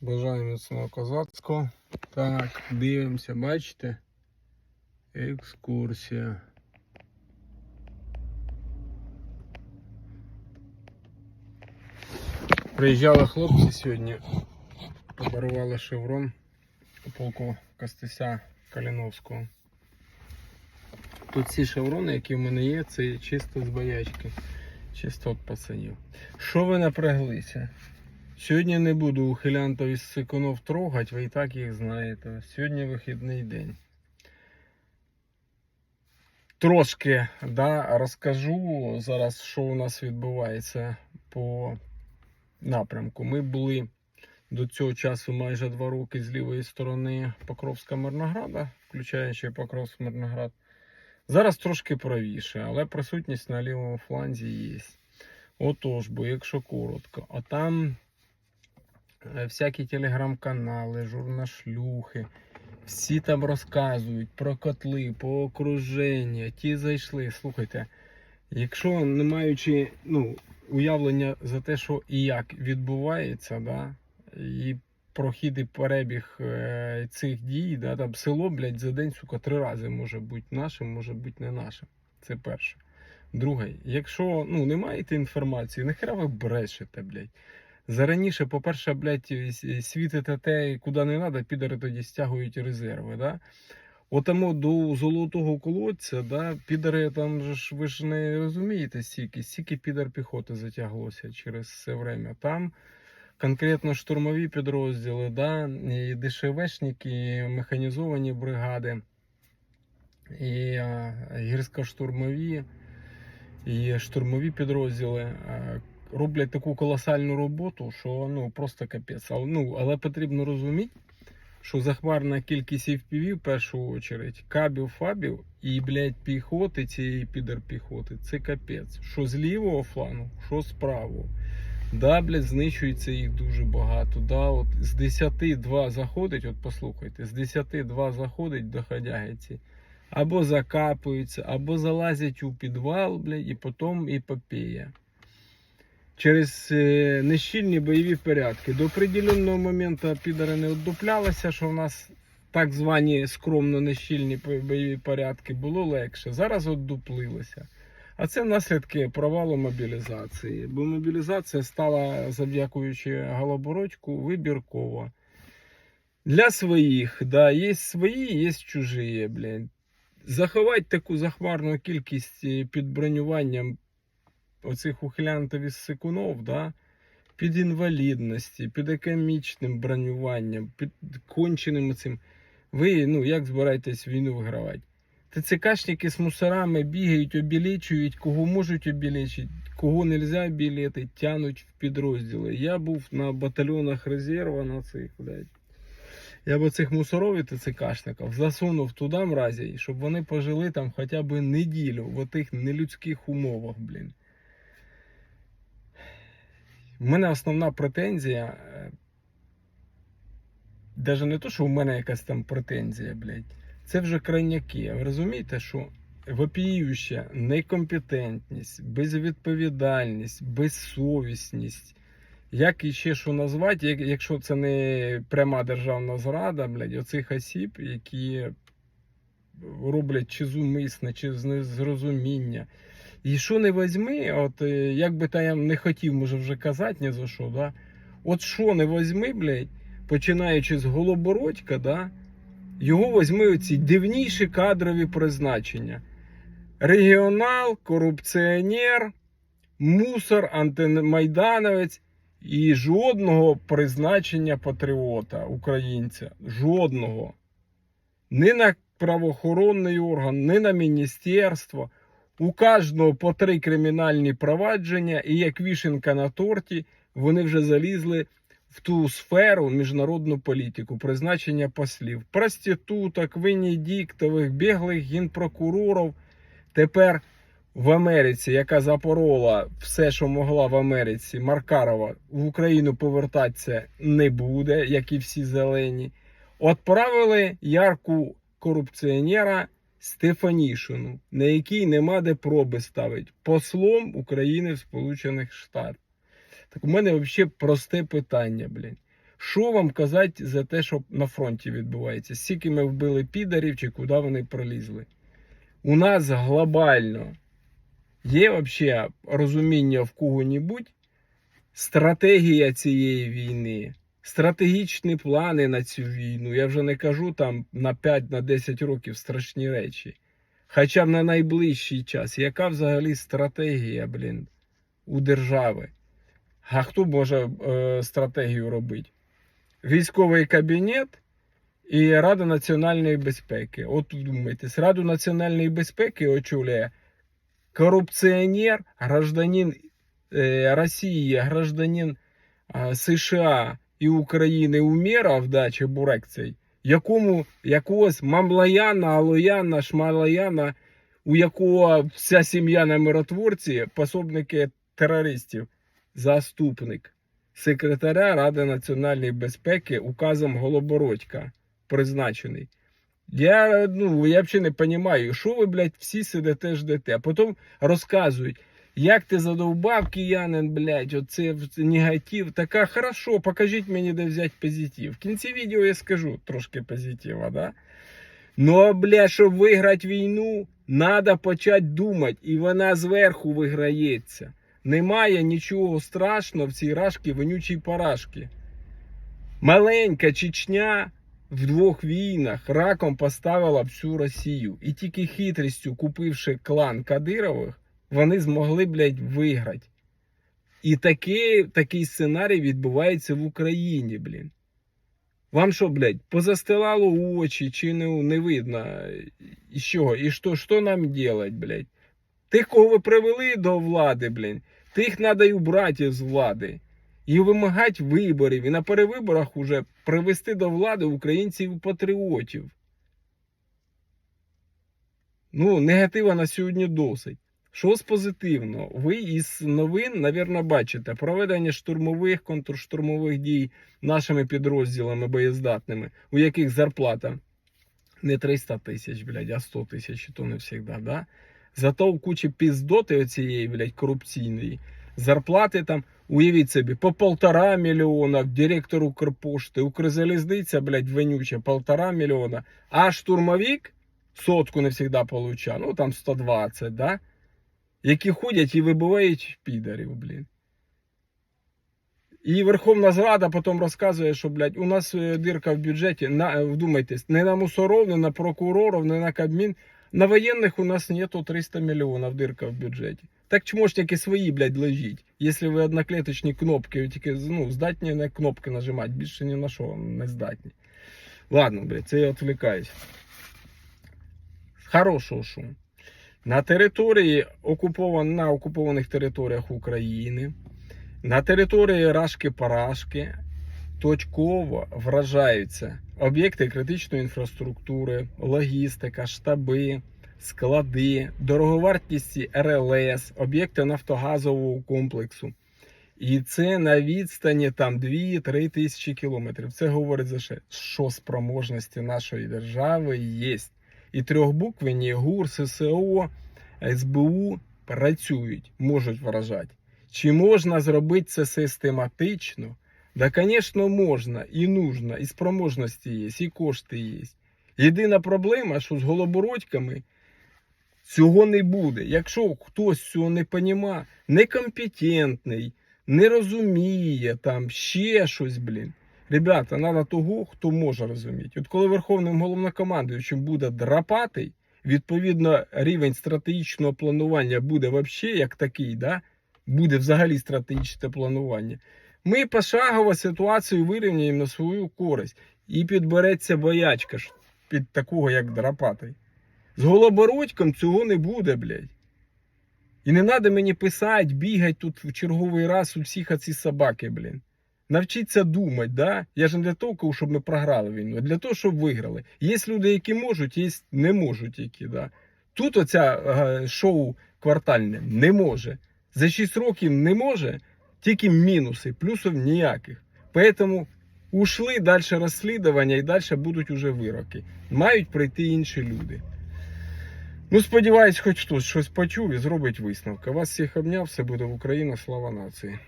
Бажаю міцного козацького. Так, дивимося, бачите? Екскурсія. Приїжджали хлопці сьогодні, подарували шеврон у полку Костися Каліновського. Тут ці шеврони, які в мене є, це чисто з боячки. Чисто від пацанів. Що ви напряглися? Сьогодні не буду ухилянтов із сикунов трогати, ви і так їх знаєте. Сьогодні вихідний день. Трошки да, розкажу зараз, що у нас відбувається по напрямку. Ми були до цього часу майже два роки з лівої сторони Покровська Мирнограда, включаючи Покровськ Мирноград. Зараз трошки правіше, але присутність на лівому фланзі є. Отож, бо якщо коротко, а там всякі телеграм-канали, журнашлюхи, всі там розказують про котли, по окруження, ті зайшли. Слухайте, якщо не маючи ну, уявлення за те, що і як відбувається, да, і прохід і перебіг е, цих дій, да, там село, блядь, за день, сука, три рази може бути нашим, може бути не нашим. Це перше. Друге, якщо ну, не маєте інформації, нахера ви брешете, блядь. Зараніше, по-перше, блядь, с- світите те, куди не треба, підари тоді стягують резерви, да? Отамо до золотого колодця, да, підари там ж ви ж не розумієте стільки, стільки підар піхоти затяглося через це время. Там конкретно штурмові підрозділи, да, і ДШВшники, і механізовані бригади, і а, гірсько-штурмові, і штурмові підрозділи роблять таку колосальну роботу, що ну просто капець. Але, ну, але потрібно розуміти, що захмарна кількість FPV в першу очередь, кабів, фабів і, блядь, піхоти цієї підер-піхоти, це капець. Що з лівого флангу, що з правого. Да, блядь, знищується їх дуже багато. Да, от з 10 2 заходить, от послухайте, з 10 2 заходить доходяги ці. Або закапуються, або залазять у підвал, блядь, і потім епопея. Через е, нещільні бойові порядки. До определенного моменту підари не одуплялися, що в нас так звані скромно нещільні бойові порядки було легше. Зараз одуплилося. А це наслідки провалу мобілізації. Бо мобілізація стала, завдякуючи Голобородьку, вибіркова. Для своїх, да, є свої, є чужі, блядь. Заховати таку захмарну кількість е, під бронюванням оцих ухилянтів сикунов, да, під інвалідності, під економічним бронюванням, під конченим цим. Ви ну, як збираєтесь війну вигравати? ТЦКшники з мусорами бігають, обілічують, кого можуть обілічити, кого не можна обілити, тянуть в підрозділи. Я був на батальйонах резерву на цих, блядь. Я б цих мусоров і ТЦКшників засунув туди мразі, щоб вони пожили там хоча б неділю в отих нелюдських умовах, блін. У мене основна претензія. Навіть не то, що у мене якась там претензія, блядь. Це вже крайняки. Ви розумієте, що вопіюща некомпетентність, безвідповідальність, безсовісність. Як іще що назвати, якщо це не пряма державна зрада, блядь, оцих осіб, які роблять чи зумисне, чи з незрозуміння. І що не возьми, от е, як би та я не хотів, може вже казати ні за що, да? От що не возьми, блядь, починаючи з Голобородька, да? його возьми оці дивніші кадрові призначення. Регіонал, корупціонер, мусор, антимайдановець і жодного призначення патріота, українця. Жодного. Ні на правоохоронний орган, ні на міністерство. У кожного по три кримінальні провадження, і як вішенка на торті, вони вже залізли в ту сферу міжнародну політику, призначення послів, проституток, венедіктових, біглих генпрокурорів. Тепер в Америці, яка запорола все, що могла в Америці, Маркарова в Україну повертатися не буде, як і всі зелені. Отправили ярку корупціонера Стефанішину, на якій нема де проби ставити, послом України в Сполучених Штатах. Так у мене взагалі просте питання, блін. Що вам казати за те, що на фронті відбувається? Скільки ми вбили підарів чи куди вони пролізли? У нас глобально є взагалі розуміння в кого-небудь стратегія цієї війни, стратегічні плани на цю війну. Я вже не кажу там на 5-10 років страшні речі. Хоча б на найближчий час. Яка взагалі стратегія, блін, у держави? А хто може е, стратегію робити? Військовий кабінет і Рада національної безпеки. От думайтесь, Раду національної безпеки очолює коррупционер, гражданин э, России, гражданин э, США і України Умєров, да, чи Бурек цей, якому якогось Мамлаяна, Алояна, Шмалаяна, у якого вся сім'я на миротворці, пособники терористів, заступник секретаря Ради національної безпеки указом Голобородька призначений. Я, ну, я взагалі не розумію, що ви, блядь, всі сидите, ждете, а потім розказують, як ти задовбав киянин, блядь, оце негатив. Така хорошо, покажіть мені, де взяти позитив. В кінці відео я скажу трошки позитива, да? Ну, блядь, щоб виграти війну, треба почати думати, і вона зверху виграється. Немає нічого страшного в цій рашки вонючій парашки. Маленька Чечня в двох війнах раком поставила всю Росію. І тільки хитрістю, купивши клан Кадирових, вони змогли, блядь, виграти. І такий, такий сценарій відбувається в Україні, блін. Вам що, блядь, позастилало очі, чи не, не видно? І що? І що, що нам делать, блядь? Тих, кого ви привели до влади, блін, тих треба і убрати з влади. І вимагати виборів, і на перевиборах уже привести до влади українців і патріотів. Ну, негатива на сьогодні досить. Що з позитивного? Ви із новин, навірно, бачите проведення штурмових, контрштурмових дій нашими підрозділами боєздатними, у яких зарплата не 300 тисяч, блядь, а 100 тисяч, то не завжди, да? Зато в кучі піздоти оцієї, блядь, корупційної, зарплати там, уявіть собі, по полтора мільйона директор Укрпошти, Укрзалізниця, блядь, вонюча, полтора мільйона, а штурмовик сотку не завжди получає, ну там 120, да? Які ходять і вибивають підарів, блін. І Верховна Зрада потім розказує, що, блядь, у нас е, дирка в бюджеті, на, е, вдумайтесь, не на мусоров, не на прокуроров, не на Кабмін. На воєнних у нас нету 300 мільйонів дирка в бюджеті. Так тільки свої, блядь, лежіть? Якщо ви одноклеточні кнопки, тільки ну, здатні на кнопки нажимати, більше ні на що не здатні. Ладно, блядь, це я відвлікаюсь. Хорошого що. На території окупован... на окупованих територіях України, на території Рашки-Парашки точково вражаються об'єкти критичної інфраструктури, логістика, штаби, склади, дороговартісті РЛС, об'єкти нафтогазового комплексу. І це на відстані там 2-3 тисячі кілометрів. Це говорить за що, спроможності нашої держави є. І трьохбуквені ГУР, ССО, СБУ працюють, можуть вражати. Чи можна зробити це систематично? Да, звісно, можна і нужно, і спроможності є, і кошти є. Єдина проблема, що з голобородьками цього не буде. Якщо хтось цього не розуміє, некомпетентний, не розуміє там ще щось, блін. Ребята, треба того, хто може розуміти. От коли Верховним головнокомандуючим буде драпатий, відповідно, рівень стратегічного планування буде взагалі як такий, да? буде взагалі стратегічне планування. Ми пошагово ситуацію вирівняємо на свою користь. І підбереться боячка ж під такого, як драпатий. З голобородьком цього не буде, блядь. І не треба мені писати, бігати тут в черговий раз у всіх оці собаки, блін. Навчіться думати, да? Я ж не для того, щоб ми програли війну, а для того, щоб виграли. Є люди, які можуть, є не можуть, які, да. Тут оця шоу квартальне не може. За 6 років не може, тільки мінуси, плюсів ніяких. Поэтому ушли далі розслідування і далі будуть уже вироки. Мають прийти інші люди. Ну, сподіваюсь, хоч хтось щось почув і зробить висновки. Вас всіх обняв, все буде в Україні, слава нації.